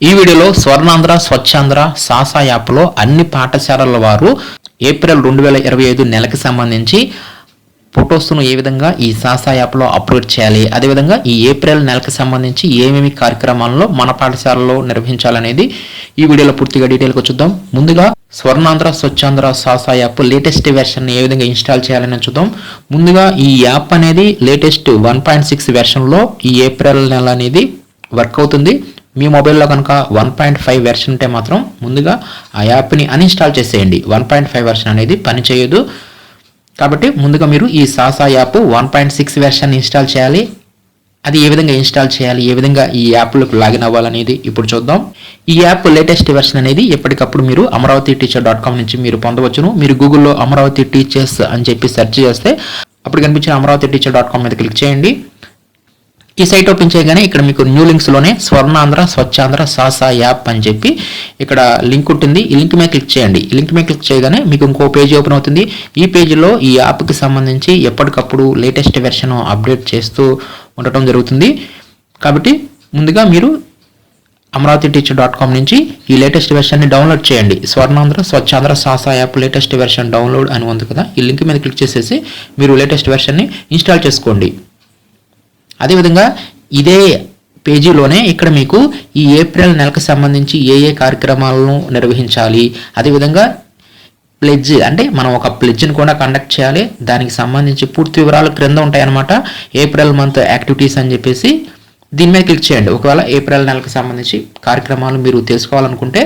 ఈ వీడియోలో స్వర్ణాంధ్ర స్వచ్ఛాంధ్ర సాసా యాప్లో అన్ని పాఠశాలల వారు ఏప్రిల్ రెండు వేల ఇరవై ఐదు నెలకి సంబంధించి ఫొటోస్ను ఏ విధంగా ఈ సాసా యాప్లో అప్లోడ్ చేయాలి అదేవిధంగా ఈ ఏప్రిల్ నెలకు సంబంధించి ఏమేమి కార్యక్రమాలను మన పాఠశాలలో నిర్వహించాలనేది ఈ వీడియోలో పూర్తిగా డీటెయిల్గా చూద్దాం. ముందుగా Swarnandhra Swachhandhra SASA app latest version ఏ విధంగా ఇన్స్టాల్ చేయాలని చూద్దాం. ముందుగా ఈ యాప్ అనేది లేటెస్ట్ వన్ పాయింట్ సిక్స్ వెర్షన్లో ఈ ఏప్రిల్ నెల అనేది వర్క్ అవుతుంది. మీ మొబైల్లో కనుక వన్ పాయింట్ ఫైవ్ వెర్షన్ ఉంటే మాత్రం ముందుగా ఆ యాప్ని అన్ఇన్స్టాల్ చేసేయండి. వన్ పాయింట్ ఫైవ్ వెర్షన్ అనేది పనిచేయదు కాబట్టి ముందుగా మీరు ఈ SASA app one point six version install చేయాలి. అది ఏ విధంగా ఇన్స్టాల్ చేయాలి? ఏ విధంగా ఈ యాప్లోకి లాగిన్ అవ్వాలనేది ఇప్పుడు చూద్దాం. ఈ యాప్ లేటెస్ట్ వెర్షన్ అనేది ఎప్పటికప్పుడు మీరు అమరావతి టీచర్ డాట్ కామ్ నుంచి మీరు పొందవచ్చును. మీరు గూగుల్లో అమరావతి టీచర్స్ అని చెప్పి సెర్చ్ చేస్తే అప్పుడు కనిపించిన అమరావతి టీచర్ డాట్ కామ్ మీద క్లిక్ చేయండి. ఈ సైట్ ఓపెన్ చేయగానే ఇక్కడ మీకు న్యూ లింక్స్లోనే స్వర్ణాంధ్ర స్వచ్ఛాంధ్ర సాసా యాప్ అని చెప్పి ఇక్కడ లింక్ ఉంటుంది. ఈ లింక్ మీద క్లిక్ చేయండి. ఈ లింక్ మీద క్లిక్ చేయగానే మీకు ఇంకో పేజ్ ఓపెన్ అవుతుంది. ఈ పేజీలో ఈ యాప్కి సంబంధించి ఎప్పటికప్పుడు లేటెస్ట్ వెర్షన్ అప్డేట్ చేస్తూ ఉండటం జరుగుతుంది. కాబట్టి ముందుగా మీరు అమరావతి టీచర్ డాట్ కామ్ నుంచి ఈ లేటెస్ట్ వెర్షన్ని డౌన్లోడ్ చేయండి. Swarnandhra Swachhandhra SASA app latest version download అని ఉంది కదా. ఈ లింక్ మీద క్లిక్ చేసేసి మీరు లేటెస్ట్ వెర్షన్ని ఇన్స్టాల్ చేసుకోండి. అదేవిధంగా ఇదే పేజీలోనే ఇక్కడ మీకు ఈ ఏప్రిల్ నెలకు సంబంధించి ఏ ఏ కార్యక్రమాలను నిర్వహించాలి. అదేవిధంగా ప్లెడ్జ్ అంటే మనం ఒక ప్లెడ్జ్ని కూడా కండక్ట్ చేయాలి. దానికి సంబంధించి పూర్తి వివరాలు క్రింద ఉంటాయన్నమాట. ఏప్రిల్ మంత్ యాక్టివిటీస్ అని చెప్పేసి దీని మీద క్లిక్ చేయండి. ఒకవేళ ఏప్రిల్ నెలకు సంబంధించి కార్యక్రమాలు మీరు తెలుసుకోవాలనుకుంటే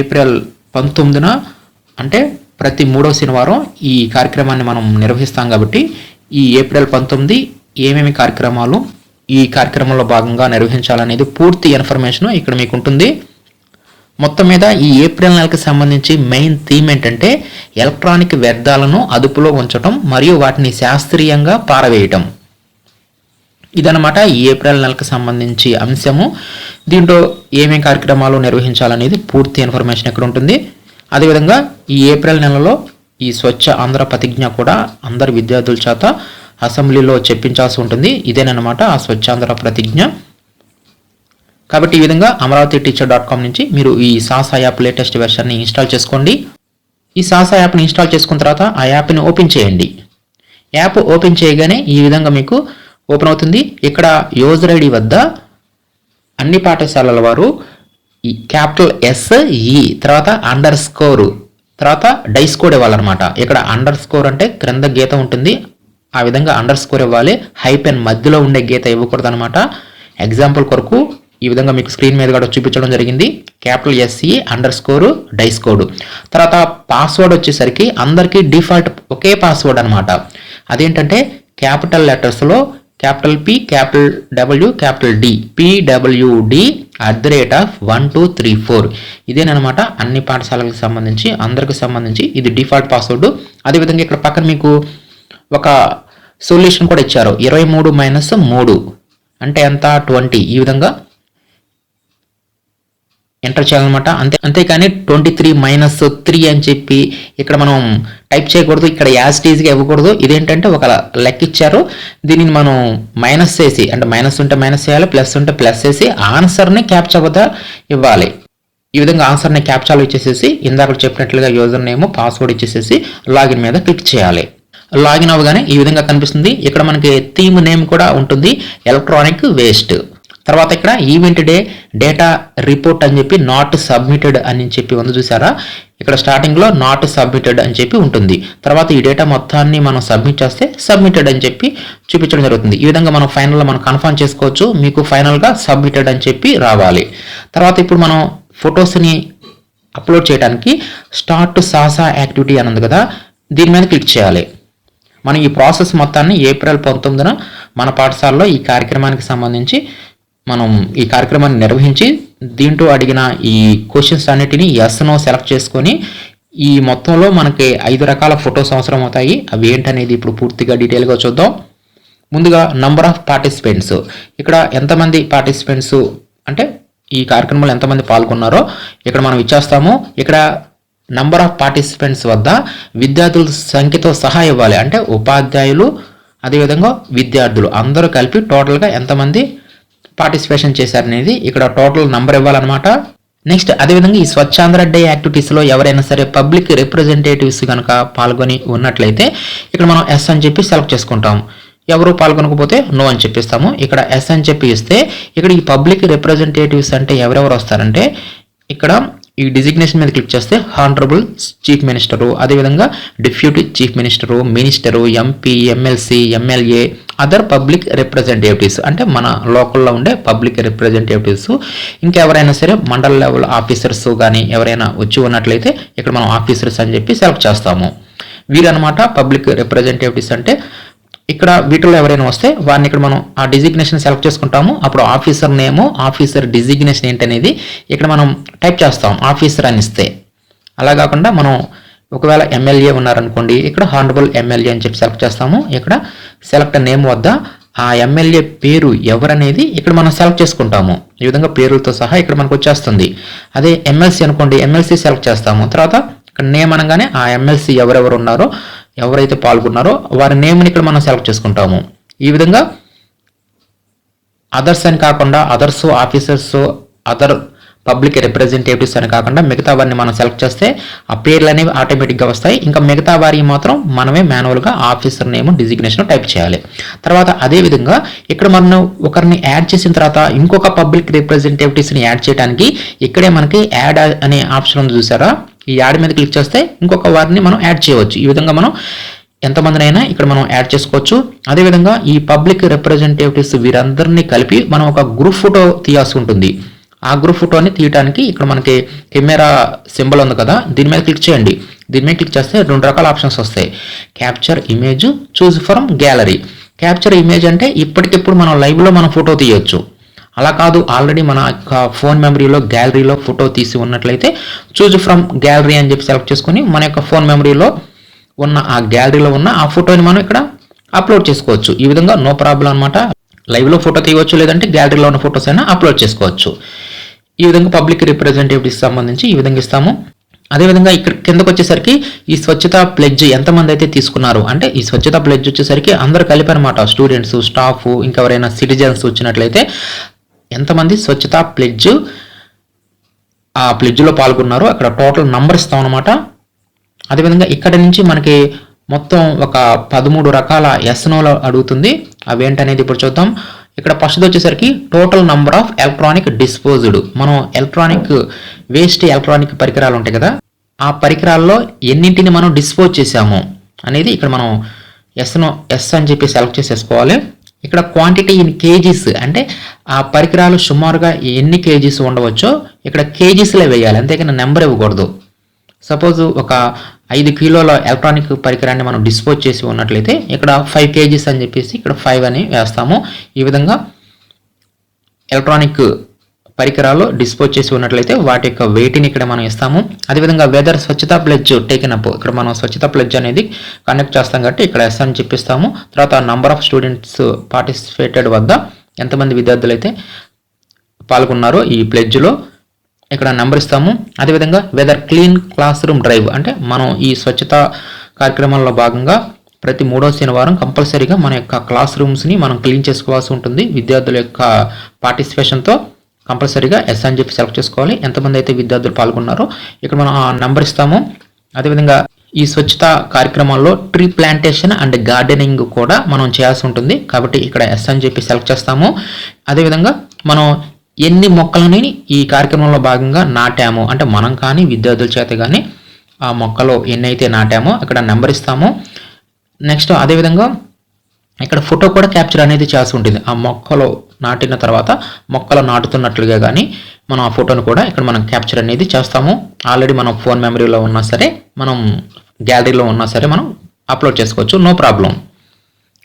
ఏప్రిల్ పంతొమ్మిదిన అంటే ప్రతి మూడవ శనివారం ఈ కార్యక్రమాన్ని మనం నిర్వహిస్తాం కాబట్టి ఈ ఏప్రిల్ పంతొమ్మిది ఏమేమి కార్యక్రమాలు ఈ కార్యక్రమంలో భాగంగా నిర్వహించాలనేది పూర్తి ఇన్ఫర్మేషన్ ఇక్కడ మీకు ఉంటుంది మొత్తం మీద ఈ ఏప్రిల్ నెలకు సంబంధించి మెయిన్ థీమ్ ఏంటంటే ఎలక్ట్రానిక్ వ్యర్థాలను అదుపులో ఉంచటం మరియు వాటిని శాస్త్రీయంగా పారవేయటం. ఇదనమాట ఈ ఏప్రిల్ నెలకు సంబంధించి అంశము. దీంట్లో ఏమేమి కార్యక్రమాలు నిర్వహించాలనేది పూర్తి ఇన్ఫర్మేషన్ ఇక్కడ ఉంటుంది. అదేవిధంగా ఈ ఏప్రిల్ నెలలో ఈ స్వచ్ఛ ఆంధ్ర ప్రతిజ్ఞ కూడా అందరి విద్యార్థుల చేత అసెంబ్లీలో చెప్పించాల్సి ఉంటుంది. ఇదేనమాట ఆ స్వచ్ఛాంధ్ర ప్రతిజ్ఞ. కాబట్టి ఈ విధంగా అమరావతి టీచర్ డాట్ కామ్ నుంచి మీరు ఈ సాసా యాప్ లేటెస్ట్ వెర్షన్ని ఇన్స్టాల్ చేసుకోండి. ఈ సాసా యాప్ని ఇన్స్టాల్ చేసుకున్న తర్వాత ఆ యాప్ని ఓపెన్ చేయండి. యాప్ ఓపెన్ చేయగానే ఈ విధంగా మీకు ఓపెన్ అవుతుంది. ఇక్కడ యూజర్ ఐడి వద్ద అన్ని పాఠశాలల వారు ఈ క్యాపిటల్ ఎస్ ఈ e, తర్వాత అండర్ స్కోర్ తర్వాత డైస్ కోడ్ ఇవ్వాలన్నమాట. ఇక్కడ అండర్ స్కోర్ అంటే క్రింద గీత ఉంటుంది. ఆ విధంగా అండర్ స్కోర్ ఇవ్వాలి హైపెన్ మధ్యలో ఉండే గీత ఇవ్వకూడదు అనమాట ఎగ్జాంపుల్ కొరకు ఈ విధంగా మీకు స్క్రీన్ మీద కూడా చూపించడం జరిగింది. Capital SC underscore DISE code తర్వాత పాస్వర్డ్ వచ్చేసరికి అందరికీ డిఫాల్ట్ ఒకే పాస్వర్డ్ అనమాట అదేంటంటే capital లెటర్స్లో capital P capital W capital D PWD at the rate of one two three four ఇదేనమాట అన్ని పాఠశాలలకు సంబంధించి అందరికి సంబంధించి ఇది డిఫాల్ట్ పాస్వర్డ్ అదేవిధంగా ఇక్కడ పక్కన మీకు ఒక సొల్యూషన్ కూడా ఇచ్చారు. ఇరవై మూడు మైనస్ మూడు. అంటే ఎంత? ట్వంటీ. ఈ విధంగా ఎంటర్ చేయాలన్నమాట. అంతే అంతేకాని ట్వంటీ త్రీ మైనస్ త్రీ అని చెప్పి ఇక్కడ మనం టైప్ చేయకూడదు. ఇక్కడ యాజిటీజ్గా ఇవ్వకూడదు. ఇదేంటంటే ఒక లెక్క ఇచ్చారు. దీనిని మనం మైనస్ చేసి అంటే మైనస్ ఉంటే మైనస్ చేయాలి ప్లస్ ఉంటే ప్లస్ చేసి ఆన్సర్ని క్యాప్చా వద్ద ఇవ్వాలి. ఈ విధంగా ఆన్సర్ని క్యాప్చాలో ఇచ్చేసేసి ఇందాక చెప్పినట్లుగా యూజర్ నేమ్ పాస్వర్డ్ ఇచ్చేసేసి లాగిన్ మీద క్లిక్ చేయాలి. లాగిన్ అవ్వగానే ఈ విధంగా కనిపిస్తుంది. ఇక్కడ మనకి థీమ్ నేమ్ కూడా ఉంటుంది. Electronic waste. తర్వాత ఇక్కడ ఈవెంట్ డే డేటా రిపోర్ట్ అని చెప్పి నాట్ సబ్మిటెడ్ అని చెప్పి ఉంది చూసారా? ఇక్కడ స్టార్టింగ్లో నాట్ సబ్మిటెడ్ అని చెప్పి ఉంటుంది. తర్వాత ఈ డేటా మొత్తాన్ని మనం సబ్మిట్ చేస్తే సబ్మిటెడ్ అని చెప్పి చూపించడం జరుగుతుంది. ఈ విధంగా మనం ఫైనల్లో మనం కన్ఫర్మ్ చేసుకోవచ్చు. మీకు ఫైనల్గా సబ్మిటెడ్ అని చెప్పి రావాలి. తర్వాత ఇప్పుడు మనం ఫొటోస్ని అప్లోడ్ చేయడానికి స్టార్ట్ సాసా యాక్టివిటీ అని ఉంది కదా. దీని మీద క్లిక్ చేయాలి. మనం ఈ ప్రాసెస్ మొత్తాన్ని ఏప్రిల్ పంతొమ్మిదిన మన పాఠశాలలో ఈ కార్యక్రమానికి సంబంధించి మనం ఈ కార్యక్రమాన్ని నిర్వహించి దీంట్లో అడిగిన ఈ క్వశ్చన్స్ అన్నిటిని ఎస్ను సెలెక్ట్ చేసుకొని ఈ మొత్తంలో మనకి ఐదు రకాల ఫొటోస్ అవసరం అవుతాయి. అవి ఏంటనేది ఇప్పుడు పూర్తిగా డీటెయిల్గా చూద్దాం. ముందుగా నంబర్ ఆఫ్ పార్టిసిపెంట్స్ ఇక్కడ ఎంతమంది పార్టిసిపెంట్స్ అంటే ఈ కార్యక్రమంలో ఎంతమంది పాల్గొన్నారో ఇక్కడ మనం ఇచ్చేస్తాము. ఇక్కడ నంబర్ ఆఫ్ పార్టిసిపెంట్స్ వద్ద విద్యార్థుల సంఖ్యతో సహా ఇవ్వాలి. అంటే ఉపాధ్యాయులు అదేవిధంగా విద్యార్థులు. అందరూ కలిపి టోటల్గా ఎంతమంది పార్టిసిపేషన్ చేశారనేది ఇక్కడ టోటల్ నంబర్ ఇవ్వాలన్నమాట. నెక్స్ట్ అదేవిధంగా ఈ స్వచ్ఛాంధ్ర డే యాక్టివిటీస్లో ఎవరైనా సరే పబ్లిక్ రిప్రజెంటేటివ్స్ కనుక పాల్గొని ఉన్నట్లయితే ఇక్కడ మనం ఎస్ అని చెప్పి సెలెక్ట్ చేసుకుంటాం. ఎవరు పాల్గొనకపోతే నో అని చెప్పిస్తాము. ఇక్కడ ఎస్ అని చెప్పి ఇస్తే ఇక్కడ ఈ పబ్లిక్ రిప్రజెంటేటివ్స్ అంటే ఎవరెవరు వస్తారంటే ఇక్కడ ఈ డిజిగ్నేషన్ మీద క్లిక్ చేస్తే హానరబుల్ చీఫ్ మినిస్టరు అదేవిధంగా deputy chief minister minister MP MLC MLA other public representatives అంటే మన లోకల్లో ఉండే పబ్లిక్ రిప్రజెంటేటివ్స్ ఇంకెవరైనా సరే మండల లెవెల్ ఆఫీసర్స్ కానీ ఎవరైనా వచ్చి ఉన్నట్లయితే ఇక్కడ మనం ఆఫీసర్స్ అని చెప్పి సెలెక్ట్ చేస్తాము. వీరనమాట పబ్లిక్ రిప్రజెంటేటివ్స్ అంటే ఇక్కడ వీటిలో ఎవరైనా వస్తే వారిని ఇక్కడ మనం ఆ డిజిగ్నేషన్ సెలెక్ట్ చేసుకుంటాము. అప్పుడు ఆఫీసర్ నేము ఆఫీసర్ డిజిగ్నేషన్ ఏంటనేది ఇక్కడ మనం టైప్ చేస్తాం. ఆఫీసర్ అని ఇస్తే. అలా కాకుండా మనం ఒకవేళ ఎమ్మెల్యే ఉన్నారనుకోండి ఇక్కడ హానరబుల్ ఎమ్మెల్యే అని చెప్పి సెలెక్ట్ చేస్తాము. ఇక్కడ సెలెక్ట్ నేమ్ వద్ద ఆ ఎమ్మెల్యే పేరు ఎవరనేది ఇక్కడ మనం సెలెక్ట్ చేసుకుంటాము. ఈ విధంగా పేరులతో సహా ఇక్కడ మనకు వచ్చేస్తుంది. అదే ఎమ్మెల్సీ అనుకోండి ఎమ్మెల్సీ సెలెక్ట్ చేస్తాము. తర్వాత ఇక్కడ నేమ్ అనగానే ఆ ఎమ్మెల్సీ ఎవరెవరు ఉన్నారో ఎవరైతే పాల్గొన్నారో వారి నేమ్ని ఇక్కడ మనం సెలెక్ట్ చేసుకుంటాము. ఈ విధంగా అదర్స్ అని కాకుండా others officers other public representatives అని కాకుండా మిగతా వారిని మనం సెలెక్ట్ చేస్తే ఆ పేర్లు అనేవి ఆటోమేటిక్గా వస్తాయి. ఇంకా మిగతా వారి మాత్రం మనమే మాన్యువల్గా ఆఫీసర్ నేమ్ డిజిగ్నేషన్ టైప్ చేయాలి. తర్వాత అదే విధంగా ఇక్కడ మనం ఒకరిని యాడ్ చేసిన తర్వాత ఇంకొక పబ్లిక్ రిప్రజెంటేటివ్స్ని యాడ్ చేయడానికి ఇక్కడే మనకి యాడ్ అనే ఆప్షన్ ఉంది చూసారా? ఈ యాడ్ మీద క్లిక్ చేస్తే ఇంకొక వారిని మనం యాడ్ చేయవచ్చు. ఈ విధంగా మనం ఎంతమందినైనా ఇక్కడ మనం యాడ్ చేసుకోవచ్చు. అదేవిధంగా ఈ పబ్లిక్ రిప్రజెంటేటివ్స్ వీరందరినీ కలిపి మనం ఒక గ్రూప్ ఫోటో తీయాల్సి ఉంటుంది. ఆ గ్రూప్ ఫోటోని తీయడానికి ఇక్కడ మనకి కెమెరా సింబల్ ఉంది కదా దీని మీద క్లిక్ చేయండి. దీని మీద క్లిక్ చేస్తే రెండు రకాల ఆప్షన్స్ వస్తాయి. Capture image choose from gallery. Capture image అంటే ఇప్పటికిప్పుడు మనం లైవ్లో మనం ఫోటో తీయొచ్చు. అలా కాదు ఆల్రెడీ మన ఫోన్ మెమరీలో గ్యాలరీలో ఫోటో తీసి ఉన్నట్లయితే చూజ్ ఫ్రమ్ గ్యాలరీ అని చెప్పి సెలెక్ట్ చేసుకొని మన యొక్క ఫోన్ మెమరీలో ఉన్న ఆ గ్యాలరీలో ఉన్న ఆ ఫోటోని మనం ఇక్కడ అప్లోడ్ చేసుకోవచ్చు. ఈ విధంగా నో ప్రాబ్లం అనమాట లైవ్లో ఫోటో తీయవచ్చు లేదంటే గ్యాలరీలో ఉన్న ఫొటోస్ అయినా అప్లోడ్ చేసుకోవచ్చు. ఈ విధంగా పబ్లిక్ రిప్రజెంటేటివ్స్ సంబంధించి ఈ విధంగా ఇస్తాము. అదేవిధంగా ఇక్కడ కిందకు వచ్చేసరికి ఈ స్వచ్ఛత ప్లెడ్జ్ ఎంతమంది అయితే తీసుకున్నారు అంటే ఈ స్వచ్ఛత ప్లెడ్జ్ వచ్చేసరికి అందరు కలిపి అనమాట స్టూడెంట్స్ స్టాఫ్ ఇంకెవరైనా సిటిజన్స్ వచ్చినట్లయితే ఎంతమంది స్వచ్ఛత ప్లెడ్జ్ ఆ ప్లెడ్జ్లో పాల్గొన్నారో అక్కడ టోటల్ నంబర్ ఇస్తాం అనమాట అదేవిధంగా ఇక్కడ నుంచి మనకి మొత్తం ఒక పదమూడు రకాల ఎస్నోలు అడుగుతుంది. అవేంటనేది ఇప్పుడు చూద్దాం. ఇక్కడ ఫస్ట్ వచ్చేసరికి total number of electronic disposed. మనం ఎలక్ట్రానిక్ వేస్ట్ ఎలక్ట్రానిక్ పరికరాలు ఉంటాయి కదా ఆ పరికరాల్లో ఎన్నింటిని మనం డిస్పోజ్ చేసాము అనేది ఇక్కడ మనం ఎస్ను ఎస్ అని చెప్పి సెలెక్ట్ చేసేసుకోవాలి. ఇక్కడ క్వాంటిటీ ఇన్ కేజీస్ అంటే ఆ పరికరాలు సుమారుగా ఎన్ని కేజీస్ ఉండవచ్చో ఇక్కడ కేజీస్లో వేయాలి అంతేకాని నెంబర్ ఇవ్వకూడదు. సపోజ్ ఒక ఐదు కిలోల ఎలక్ట్రానిక్ పరికరాన్ని మనం డిస్పోజ్ చేసి ఉన్నట్లయితే ఇక్కడ ఫైవ్ కేజీస్ అని చెప్పేసి ఇక్కడ ఫైవ్ అని వేస్తాము. ఈ విధంగా ఎలక్ట్రానిక్ పరికరాలు డిస్పోజ్ చేసి ఉన్నట్లయితే వాటి యొక్క వెయిట్ని ఇక్కడ మనం ఇస్తాము. అదేవిధంగా వెదర్ స్వచ్ఛత ప్లెడ్జ్ టేకెన్ అప్ ఇక్కడ మనం స్వచ్ఛత ప్లెడ్జ్ అనేది కనెక్ట్ చేస్తాం కాబట్టి ఇక్కడ ఎస్ అని చెప్పిస్తాము. తర్వాత నంబర్ ఆఫ్ స్టూడెంట్స్ పార్టిసిపేటెడ్ వద్ద ఎంతమంది విద్యార్థులు అయితే పాల్గొన్నారో ఈ ప్లెడ్జ్లో ఇక్కడ నెంబర్ ఇస్తాము. అదేవిధంగా whether clean classroom drive అంటే మనం ఈ స్వచ్ఛత కార్యక్రమంలో భాగంగా ప్రతి మూడో శనివారం కంపల్సరీగా మన యొక్క క్లాస్ రూమ్స్ని మనం క్లీన్ చేసుకోవాల్సి ఉంటుంది. విద్యార్థుల యొక్క పార్టిసిపేషన్తో కంపల్సరీగా ఎస్ అని చెప్పి సెలెక్ట్ చేసుకోవాలి. ఎంతమంది అయితే విద్యార్థులు పాల్గొన్నారో ఇక్కడ మనం ఆ నెంబర్ ఇస్తాము. అదేవిధంగా ఈ స్వచ్ఛత కార్యక్రమాల్లో ట్రీ ప్లాంటేషన్ అండ్ గార్డెనింగ్ కూడా మనం చేయాల్సి ఉంటుంది. కాబట్టి ఇక్కడ ఎస్ అని చెప్పి సెలెక్ట్ చేస్తాము. అదేవిధంగా మనం ఎన్ని మొక్కలని ఈ కార్యక్రమంలో భాగంగా నాటాము? అంటే మనం కానీ విద్యార్థుల చేత కానీ ఆ మొక్కలు ఎన్ని అయితే నాటామో అక్కడ నెంబర్ ఇస్తాము. నెక్స్ట్ అదేవిధంగా ఇక్కడ ఫోటో కూడా క్యాప్చర్ అనేది చేయాల్సి ఉంటుంది. ఆ మొక్కలో నాటిన తర్వాత మొక్కలు నాటుతున్నట్లుగా కానీ మనం ఆ ఫోటోను కూడా ఇక్కడ మనం క్యాప్చర్ అనేది చేస్తాము. ఆల్రెడీ మనం ఫోన్ మెమరీలో ఉన్నా సరే మనం గ్యాలరీలో ఉన్నా సరే మనం అప్లోడ్ చేసుకోవచ్చు. నో ప్రాబ్లం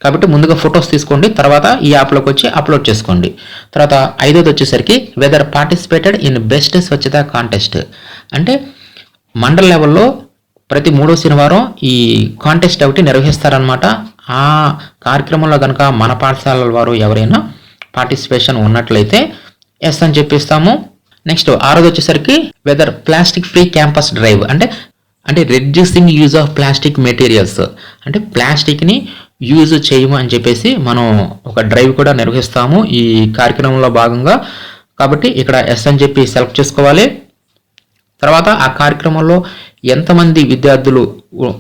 కాబట్టి ముందుగా ఫొటోస్ తీసుకోండి తర్వాత ఈ యాప్లోకి వచ్చి అప్లోడ్ చేసుకోండి. తర్వాత ఐదోది వచ్చేసరికి whether participated in best Swachhata contest అంటే మండల లెవెల్లో ప్రతి మూడో శనివారం ఈ కాంటెస్ట్ ఒకటి నిర్వహిస్తారనమాట ఆ కార్యక్రమంలో కనుక మన పాఠశాలల వారు ఎవరైనా పార్టిసిపేషన్ ఉన్నట్లయితే ఎస్ అని చెప్పిస్తాము. నెక్స్ట్ ఆరోది వచ్చేసరికి whether plastic free campus drive అంటే అంటే reducing use of plastic materials అంటే ప్లాస్టిక్ని యూజ్ చేయము అని చెప్పేసి మనం ఒక డ్రైవ్ కూడా నిర్వహిస్తాము ఈ కార్యక్రమంలో భాగంగా. కాబట్టి ఇక్కడ ఎస్ అని చెప్పి సెలెక్ట్ చేసుకోవాలి. తర్వాత ఆ కార్యక్రమంలో ఎంతమంది విద్యార్థులు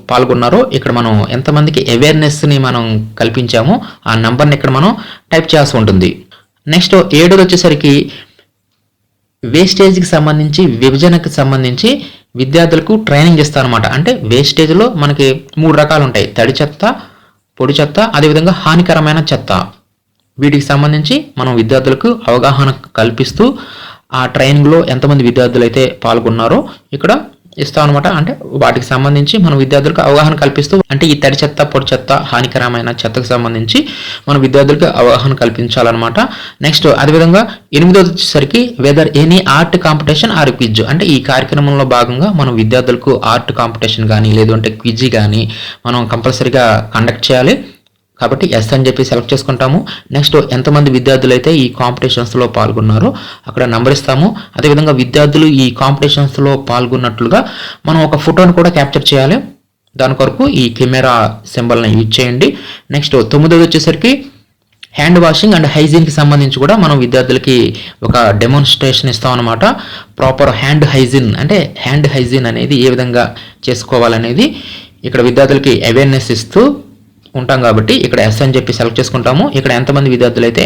పాల్గొన్నారో ఇక్కడ మనం ఎంతమందికి అవేర్నెస్ని మనం కల్పించామో ఆ నెంబర్ని ఇక్కడ మనం టైప్ చేయాల్సి ఉంటుంది. నెక్స్ట్ ఏడోది వచ్చేసరికి వేస్టేజ్కి సంబంధించి విభజనకు సంబంధించి విద్యార్థులకు ట్రైనింగ్ ఇస్తారనమాట అంటే వేస్టేజ్లో మనకి మూడు రకాలు ఉంటాయి. తడి చెత్త పొడి చెత్త అదేవిధంగా హానికరమైన చెత్త. వీటికి సంబంధించి మనం విద్యార్థులకు అవగాహన కల్పిస్తూ ఆ ట్రైనింగ్లో ఎంతమంది విద్యార్థులు అయితే పాల్గొన్నారో ఇక్కడ ఇస్తాం అనమాట అంటే వాటికి సంబంధించి మనం విద్యార్థులకు అవగాహన కల్పిస్తూ అంటే ఈ తడి చెత్త పొడి చెత్త హానికరమైన చెత్తకు సంబంధించి మన విద్యార్థులకు అవగాహన కల్పించాలన్నమాట. నెక్స్ట్ అదేవిధంగా ఎనిమిదోది వచ్చేసరికి whether any art competition or quiz అంటే ఈ కార్యక్రమంలో భాగంగా మనం విద్యార్థులకు ఆర్ట్ కాంపిటీషన్ కానీ లేదంటే క్విజ్ కానీ మనం కంపల్సరీగా కండక్ట్ చేయాలి. కాబట్టి ఎస్ అని చెప్పి సెలెక్ట్ చేసుకుంటాము. నెక్స్ట్ ఎంతమంది విద్యార్థులు అయితే ఈ కాంపిటీషన్స్లో పాల్గొన్నారో అక్కడ నెంబర్ ఇస్తాము. అదేవిధంగా విద్యార్థులు ఈ కాంపిటీషన్స్లో పాల్గొన్నట్లుగా మనం ఒక ఫోటోని కూడా క్యాప్చర్ చేయాలి. దాని కొరకు ఈ కెమెరా సింబల్ని యూజ్ చేయండి. నెక్స్ట్ తొమ్మిదోది వచ్చేసరికి హ్యాండ్ వాషింగ్ అండ్ హైజీన్కి సంబంధించి కూడా మనం విద్యార్థులకి ఒక డెమోన్స్ట్రేషన్ ఇస్తాం అనమాట ప్రాపర్ హ్యాండ్ హైజీన్ అంటే హ్యాండ్ హైజీన్ అనేది ఏ విధంగా చేసుకోవాలనేది ఇక్కడ విద్యార్థులకి అవేర్నెస్ ఇస్తూ ఉంటాం కాబట్టి ఇక్కడ ఎస్ అని చెప్పి సెలెక్ట్ చేసుకుంటాము. ఇక్కడ ఎంతమంది విద్యార్థులు అయితే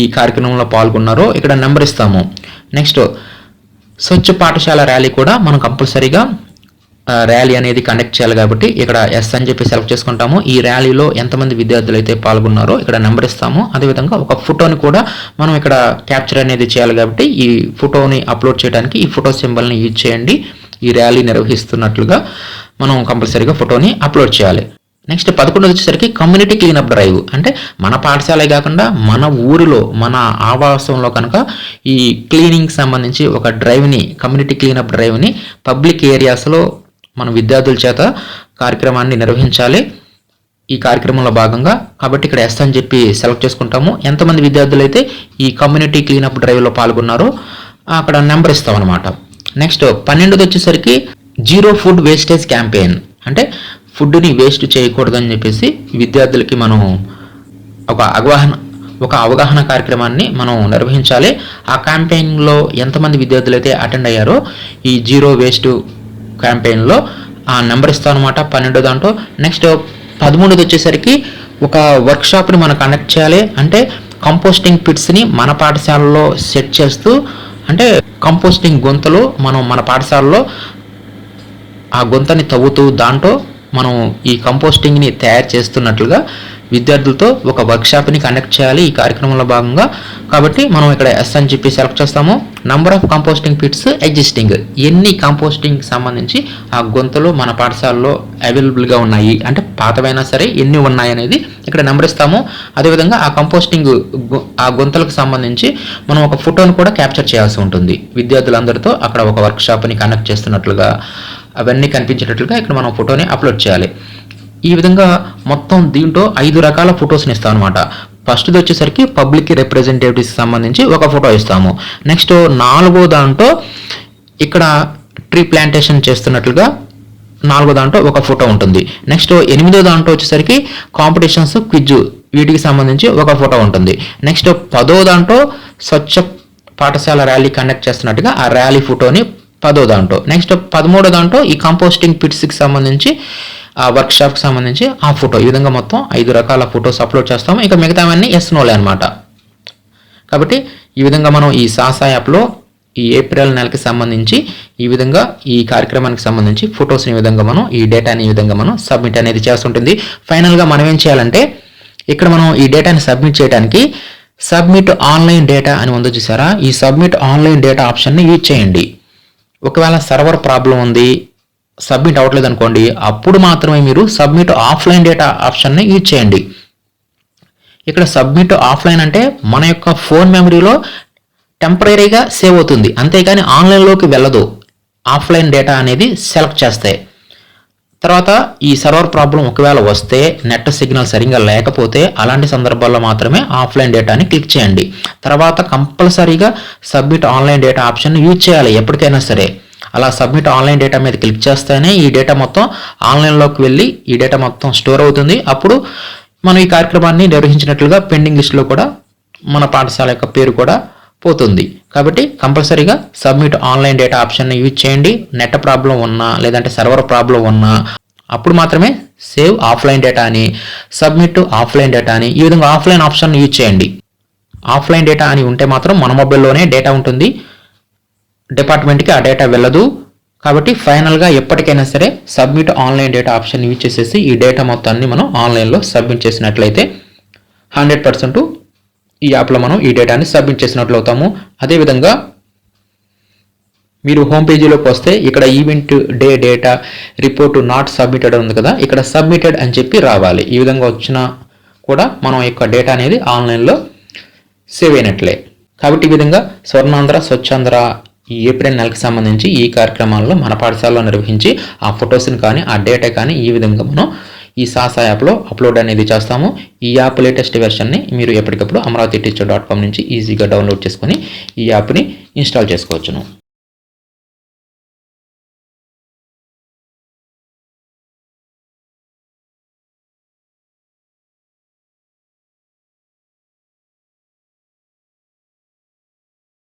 ఈ కార్యక్రమంలో పాల్గొన్నారో ఇక్కడ నెంబర్ ఇస్తాము. నెక్స్ట్ స్వచ్ఛ పాఠశాల ర్యాలీ కూడా మనం కంపల్సరీగా ర్యాలీ అనేది కండక్ట్ చేయాలి కాబట్టి ఇక్కడ ఎస్ అని చెప్పి సెలెక్ట్ చేసుకుంటాము. ఈ ర్యాలీలో ఎంతమంది విద్యార్థులు అయితే పాల్గొన్నారో ఇక్కడ నెంబర్ ఇస్తాము. అదేవిధంగా ఒక ఫోటోని కూడా మనం ఇక్కడ క్యాప్చర్ అనేది చేయాలి కాబట్టి ఈ ఫోటోని అప్లోడ్ చేయడానికి ఈ ఫోటో సింబల్ని యూజ్ చేయండి. ఈ ర్యాలీ నిర్వహిస్తున్నట్లుగా మనం కంపల్సరీగా ఫోటోని అప్లోడ్ చేయాలి. నెక్స్ట్ పదకొండు వచ్చేసరికి కమ్యూనిటీ క్లీనప్ డ్రైవ్ అంటే మన పాఠశాలే కాకుండా మన ఊరిలో మన ఆవాసంలో కనుక ఈ క్లీనింగ్ సంబంధించి ఒక డ్రైవ్ని కమ్యూనిటీ క్లీనప్ డ్రైవ్ని పబ్లిక్ ఏరియాస్లో మన విద్యార్థుల చేత కార్యక్రమాన్ని నిర్వహించాలి. ఈ కార్యక్రమంలో భాగంగా కాబట్టి ఇక్కడ ఎస్ అని చెప్పి సెలెక్ట్ చేసుకుంటాము. ఎంతమంది విద్యార్థులు అయితే ఈ కమ్యూనిటీ క్లీనప్ డ్రైవ్లో పాల్గొన్నారో అక్కడ నెంబర్ ఇస్తామన్నమాట. నెక్స్ట్ పన్నెండుది వచ్చేసరికి జీరో ఫుడ్ వేస్టేజ్ క్యాంపెయిన్ అంటే ఫుడ్ని వేస్ట్ చేయకూడదని చెప్పేసి విద్యార్థులకి మనం ఒక అవగాహన ఒక అవగాహన కార్యక్రమాన్ని మనం నిర్వహించాలి. ఆ క్యాంపెయిన్లో ఎంతమంది విద్యార్థులు అయితే అటెండ్ అయ్యారో ఈ జీరో వేస్ట్ క్యాంపెయిన్లో ఆ నెంబర్ ఇస్తాం అనమాట పన్నెండో దాంట్లో. నెక్స్ట్ పదమూడోది వచ్చేసరికి ఒక వర్క్షాప్ని మనం కండక్ట్ చేయాలి. అంటే కంపోస్టింగ్ పిట్స్ని మన పాఠశాలలో సెట్ చేస్తూ అంటే కంపోస్టింగ్ గొంతలు మనం మన పాఠశాలలో ఆ గొంతని తవ్వుతూ దాంట్లో మనం ఈ కంపోస్టింగ్ని తయారు చేస్తున్నట్లుగా విద్యార్థులతో ఒక వర్క్షాప్ని కండక్ట్ చేయాలి ఈ కార్యక్రమంలో భాగంగా. కాబట్టి మనం ఇక్కడ ఎస్ అని చెప్పి సెలెక్ట్ చేస్తాము. Number of composting pits existing ఎన్ని కంపోస్టింగ్ సంబంధించి ఆ గొంతులు మన పాఠశాలలో అవైలబుల్గా ఉన్నాయి? అంటే పాతవైనా సరే ఎన్ని ఉన్నాయి అనేది ఇక్కడ నెంబర్ ఇస్తాము. అదేవిధంగా ఆ కంపోస్టింగ్ ఆ గొంతులకు సంబంధించి మనం ఒక ఫోటోను కూడా క్యాప్చర్ చేయాల్సి ఉంటుంది. విద్యార్థులందరితో అక్కడ ఒక వర్క్షాప్ని కండక్ట్ చేస్తున్నట్లుగా. అవన్నీ కనిపించేటట్లుగా ఇక్కడ మనం ఫోటోని అప్లోడ్ చేయాలి. ఈ విధంగా మొత్తం దీంట్లో ఐదు రకాల ఫొటోస్ని ఇస్తాం అనమాట ఫస్ట్ది వచ్చేసరికి పబ్లిక్ రిప్రజెంటేటివ్స్ సంబంధించి ఒక ఫోటో ఇస్తాము. నెక్స్ట్ నాలుగో దాంట్లో ఇక్కడ ట్రీ ప్లాంటేషన్ చేస్తున్నట్లుగా నాలుగో దాంట్లో ఒక ఫోటో ఉంటుంది. నెక్స్ట్ ఎనిమిదో దాంట్లో వచ్చేసరికి కాంపిటీషన్స్ క్విజ్ వీటికి సంబంధించి ఒక ఫోటో ఉంటుంది. నెక్స్ట్ పదో దాంట్లో స్వచ్ఛ పాఠశాల ర్యాలీ కండక్ట్ చేస్తున్నట్టుగా ఆ ర్యాలీ ఫోటోని పదో దాంట్లో. నెక్స్ట్ పదమూడో దాంట్లో ఈ కంపోస్టింగ్ పిట్స్కి సంబంధించి ఆ వర్క్షాప్కి సంబంధించి ఆ ఫోటో ఈ విధంగా మొత్తం ఐదు రకాల ఫొటోస్ అప్లోడ్ చేస్తాము. ఇక మిగతావన్నీ ఎస్ నోలే అనమాట కాబట్టి ఈ విధంగా మనం ఈ సాసా యాప్లో ఈ ఏప్రిల్ నెలకి సంబంధించి ఈ విధంగా ఈ కార్యక్రమానికి సంబంధించి ఫొటోస్ని ఈ విధంగా మనం ఈ డేటాని ఈ విధంగా మనం సబ్మిట్ అనేది చేస్తుంటుంది. ఫైనల్గా మనం ఏం చేయాలంటే ఇక్కడ మనం ఈ డేటాని సబ్మిట్ చేయడానికి సబ్మిట్ ఆన్లైన్ డేటా అని ఉందో చూసారా? ఈ సబ్మిట్ ఆన్లైన్ డేటా ఆప్షన్ని యూజ్ చేయండి. ఒకవేళ సర్వర్ ప్రాబ్లం ఉంది సబ్మిట్ అవ్వట్లేదు అనుకోండి అప్పుడు మాత్రమే మీరు సబ్మిట్ ఆఫ్లైన్ డేటా ఆప్షన్ని యూజ్ చేయండి. ఇక్కడ సబ్మిట్ ఆఫ్లైన్ అంటే మన యొక్క ఫోన్ మెమరీలో టెంపరీగా సేవ్ అవుతుంది. అంతేకాని ఆన్లైన్లోకి వెళ్ళదు. ఆఫ్లైన్ డేటా అనేది సెలెక్ట్ చేస్తాయి. తర్వాత ఈ సర్వర్ ప్రాబ్లం ఒకవేళ వస్తే నెట్ సిగ్నల్ సరిగ్గా లేకపోతే అలాంటి సందర్భాల్లో మాత్రమే ఆఫ్లైన్ డేటాని క్లిక్ చేయండి. తర్వాత కంపల్సరీగా submit online data option use చేయాలి ఎప్పటికైనా సరే. అలా సబ్మిట్ ఆన్లైన్ డేటా మీద క్లిక్ చేస్తేనే ఈ డేటా మొత్తం ఆన్లైన్లోకి వెళ్ళి ఈ డేటా మొత్తం స్టోర్ అవుతుంది. అప్పుడు మనం ఈ కార్యక్రమాన్ని నిర్వహించినట్లుగా పెండింగ్ లిస్టులో కూడా మన పాఠశాల యొక్క పేరు కూడా పోతుంది. కాబట్టి కంపల్సరీగా సబ్మిట్ ఆన్లైన్ డేటా ఆప్షన్ని యూజ్ చేయండి. నెట్ ప్రాబ్లం ఉన్నా లేదంటే సర్వర్ ప్రాబ్లం ఉన్నా అప్పుడు మాత్రమే సేవ్ ఆఫ్లైన్ డేటా అని సబ్మిట్ ఆఫ్లైన్ డేటా అని ఈ విధంగా ఆఫ్లైన్ ఆప్షన్ యూజ్ చేయండి. ఆఫ్లైన్ డేటా అని ఉంటే మాత్రం మన మొబైల్లోనే డేటా ఉంటుంది. డిపార్ట్మెంట్కి ఆ డేటా వెళ్ళదు. కాబట్టి ఫైనల్గా ఎప్పటికైనా సరే submit online data option use చేసేసి ఈ డేటా మొత్తాన్ని మనం ఆన్లైన్లో సబ్మిట్ చేసినట్లయితే హండ్రెడ్ పర్సెంట్ ఈ యాప్లో మనం ఈ డేటాని సబ్మిట్ చేసినట్లు అవుతాము. అదేవిధంగా మీరు హోమ్ పేజీలోకి వస్తే ఇక్కడ event day data report not submitted ఉంది కదా ఇక్కడ సబ్మిటెడ్ అని చెప్పి రావాలి. ఈ విధంగా వచ్చినా కూడా మనం యొక్క డేటా అనేది ఆన్లైన్లో సేవ్ అయినట్లే. కాబట్టి ఈ విధంగా స్వర్ణాంధ్ర స్వచ్ఛాంధ్ర ఈ ఏప్రిల్ నెలకు సంబంధించి ఈ కార్యక్రమాల్లో మన పాఠశాలలో నిర్వహించి ఆ ఫొటోస్ని కానీ ఆ డేటా కానీ ఈ విధంగా మనం ఈ సాసా యాప్లో అప్లోడ్ అనేది చేస్తాము. ఈ యాప్ లేటెస్ట్ వెర్షన్ని మీరు ఎప్పటికప్పుడు అమరావతి టీచర్ డాట్ కామ్ నుంచి ఈజీగా డౌన్లోడ్ చేసుకొని ఈ యాప్ని ఇన్స్టాల్ చేసుకోవచ్చును.